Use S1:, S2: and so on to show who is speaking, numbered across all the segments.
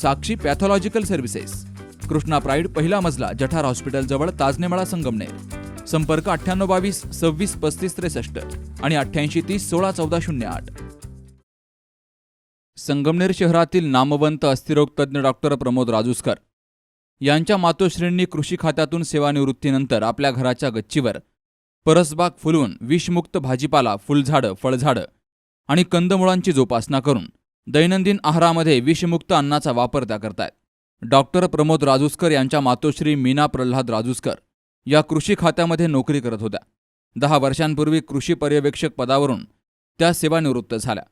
S1: Sakshi pathological services Krishna pride पहिला मजला जठार हॉस्पिटलजवळ ताजनेमाळा संगमनेर. संपर्क अठ्ठ्याण्णव बावीस सव्वीस पस्तीस त्रेसष्ट आणि अठ्ठ्याऐंशी तीस सोळा चौदा शून्य आठ. संगमनेर शहरातील नामवंत अस्थिरोगतज्ञ डॉक्टर प्रमोद राजूसकर यांच्या मातोश्रींनी कृषी खात्यातून सेवानिवृत्तीनंतर आपल्या घराच्या गच्चीवर परसबाग फुलवून विषमुक्त भाजीपाला फुलझाडं फळझाडं आणि कंदमुळांची जोपासना करून दैनंदिन आहारामध्ये विषमुक्त अन्नाचा वापर त्या करतायत. डॉक्टर प्रमोद राजूसकर यांच्या मातोश्री मीना प्रल्हाद राजूसकर या कृषी खात्यामध्ये नोकरी करत होत्या. दहा वर्षांपूर्वी कृषी पर्यवेक्षक पदावरून त्या सेवानिवृत्त झाल्या.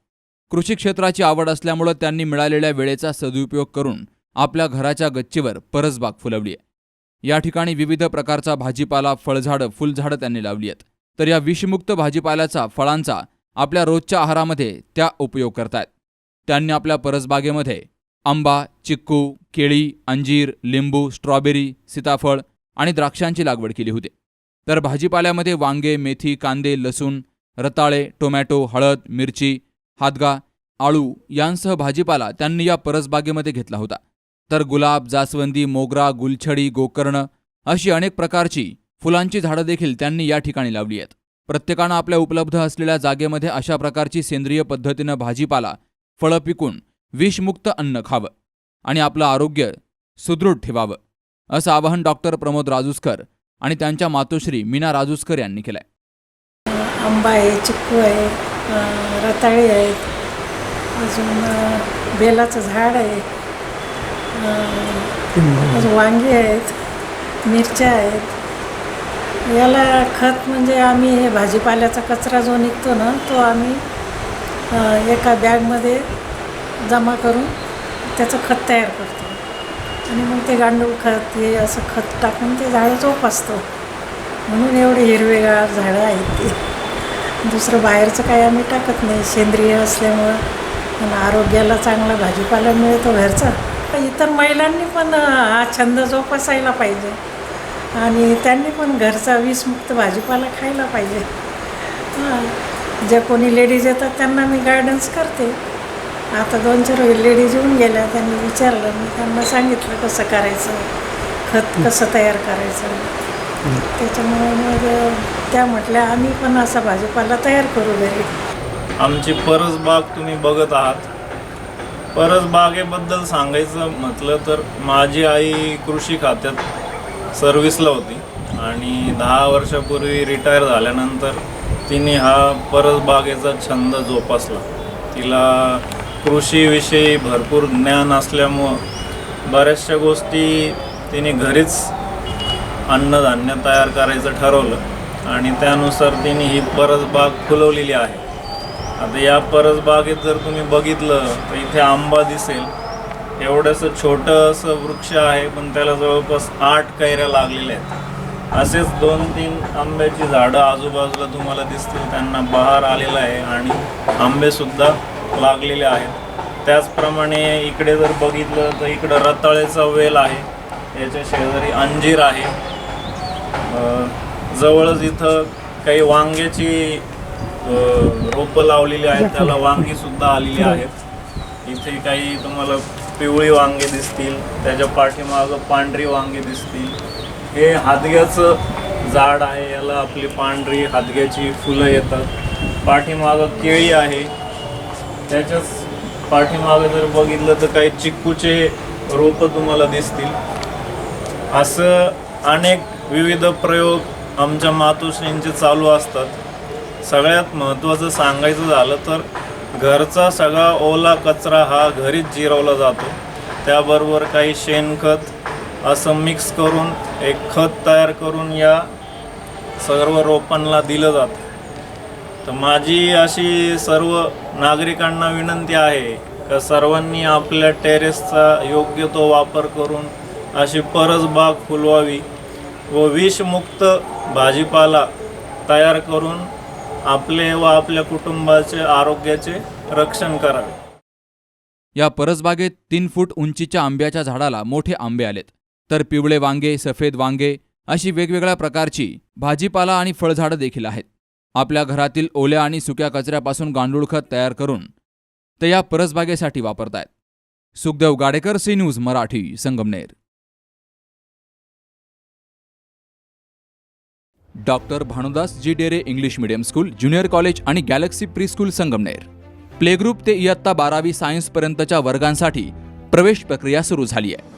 S1: कृषी क्षेत्राची आवड असल्यामुळं त्यांनी मिळालेल्या वेळेचा सदुपयोग करून आपल्या घराच्या गच्चीवर परसबाग फुलवली आहे. या ठिकाणी विविध प्रकारचा भाजीपाला फळझाडं फुलझाडं त्यांनी लावली आहेत. तर या विषमुक्त भाजीपाल्याचा फळांचा आपल्या रोजच्या आहारामध्ये त्या उपयोग करतायत. त्यांनी आपल्या परसबागेमध्ये आंबा चिक्कू केळी अंजीर लिंबू स्ट्रॉबेरी सीताफळ आणि द्राक्षांची लागवड केली होती. तर भाजीपाल्यामध्ये वांगे मेथी कांदे लसूण रताळे टोमॅटो हळद मिरची हादगा आळू यांसह भाजीपाला त्यांनी या परसबागेमध्ये घेतला होता. तर गुलाब जास्वंदी मोगरा गुलछडी गोकर्ण अशी अनेक प्रकारची फुलांची झाडं देखील त्यांनी या ठिकाणी लावली आहेत. प्रत्येकानं आपल्या उपलब्ध असलेल्या जागेमध्ये अशा प्रकारची सेंद्रिय पद्धतीनं भाजीपाला फळं पिकून विषमुक्त अन्न खावं आणि आपलं आरोग्य सुदृढ ठेवावं असं आवाहन डॉक्टर प्रमोद राजूसकर आणि त्यांच्या मातोश्री मीना राजूसकर यांनी केलंय.
S2: आंबा आहे चिक्कू आहे रताळे रताळी आहेत अजून बेलाचं झाड आहे अजून वांगी आहेत मिरच्या आहेत. याला खत म्हणजे आम्ही हे भाजीपाल्याचा कचरा जो निघतो ना तो आम्ही एका बॅगमध्ये जमा करून त्याचं खत तयार करतो. आणि मग ते गांडूळ खत हे असं खत टाकून ते झाडं जोपासतो. म्हणून एवढे हिरवेगार झाडं आहेत ती. दुसरं बाहेरचं काही आम्ही टाकत नाही. सेंद्रिय असल्यामुळं पण आरोग्याला चांगला भाजीपाला मिळतो घरचा. इतर महिलांनी पण हा छंद जोपासायला पाहिजे. आणि त्यांनी पण घरचा वीसमुक्त भाजीपाला खायला पाहिजे. हां. ज्या कोणी लेडीज येतात त्यांना मी गायडन्स करते. आता दोन चार लेडीज येऊन गेल्या त्यांनी विचारलं मी त्यांना सांगितलं कसं करायचं खत कसं तयार करायचं. त्याच्यामुळे मग त्या म्हटल्या आम्ही पण असा भाजीपाला तयार करू घरी.
S3: आमची परसबाग तुम्ही बघत आहात. परसबागेबद्दल सांगायचं म्हटलं तर माझी आई कृषी खात्यात सर्व्हिसला होती आणि दहा वर्षापूर्वी रिटायर झाल्यानंतर तिने हा परसबागेचा छंद जोपासला. तिला कृषीविषयी भरपूर ज्ञान असल्यामुळं बऱ्याचशा गोष्टी तिने घरीच अन्नधान्य तयार करायचं ठरवलं आणि त्यानुसार तिने ही परसबाग फुलवलेली आहे. आता या परसबागेत जर तुम्ही बघितलं तर इथे आंबा दिसेल. एवढंसं छोटं असं वृक्ष आहे पण त्याला जवळपास आठ कैऱ्या लागलेल्या आहेत. असेच दोन तीन आंब्याची झाडं आजूबाजूला तुम्हाला दिसतील त्यांना बहार आलेला आहे आणि आंबेसुद्धा लागलेले आहेत. त्याचप्रमाणे इकडे जर बघितलं तर इकडं रताळ्याचा वेल आहे याच्या शेजारी अंजीर आहे. जवळच इथं काही वांग्याची रोपं लावलेली आहेत त्याला वांगी सुद्धा आलेली आहेत. इथे काही तुम्हाला पिवळी वांगे दिसतील त्याच्या पाठीमागं पांढरी वांगे दिसतील. हे हादग्याचं झाड आहे याला आपली पांढरी हादग्याची फुलं येतात. पाठीमागं केळी आहे. त्याच्याच पाठीमागं जर बघितलं तर काही चिक्कूचे रोपं तुम्हाला दिसतील. असं अनेक विविध प्रयोग आमच्या मातोश्रींचे चालू असतात. सगळ्यात महत्त्वाचं सांगायचं झालं तर घरचा सगळा ओला कचरा हा घरीच जिरवला जातो. त्याबरोबर काही शेणखत असं मिक्स करून एक खत तयार करून या सर्व रोपांना दिलं जातं. तर माझी अशी सर्व नागरिकांना विनंती आहे का सर्वांनी आपल्या टेरेसचा योग्य तो वापर करून अशी परसबाग फुलवावी व विषमुक्त भाजीपाला तयार करून आपले व आपल्या कुटुंबाचे आरोग्याचे रक्षण करावे.
S1: या परसबागेत तीन फूट उंचीच्या आंब्याच्या झाडाला मोठे आंबे आलेत. तर पिवळे वांगे सफेद वांगे अशी वेगवेगळ्या प्रकारची भाजीपाला आणि फळझाडं देखील आहेत. आपल्या घरातील ओल्या आणि सुक्या कचऱ्यापासून गांडूळ खत तयार करून ते या परसबागेसाठी वापरतायत. Sukhdev Gadekar C news Marathi Sangamner. Doctor Bhanudas G Dere English medium school junior college आणि galaxy pre school Sangamner playgroup ते इयत्ता बारावी सायन्सपर्यंतच्या वर्गांसाठी प्रवेश प्रक्रिया सुरू झाली आहे.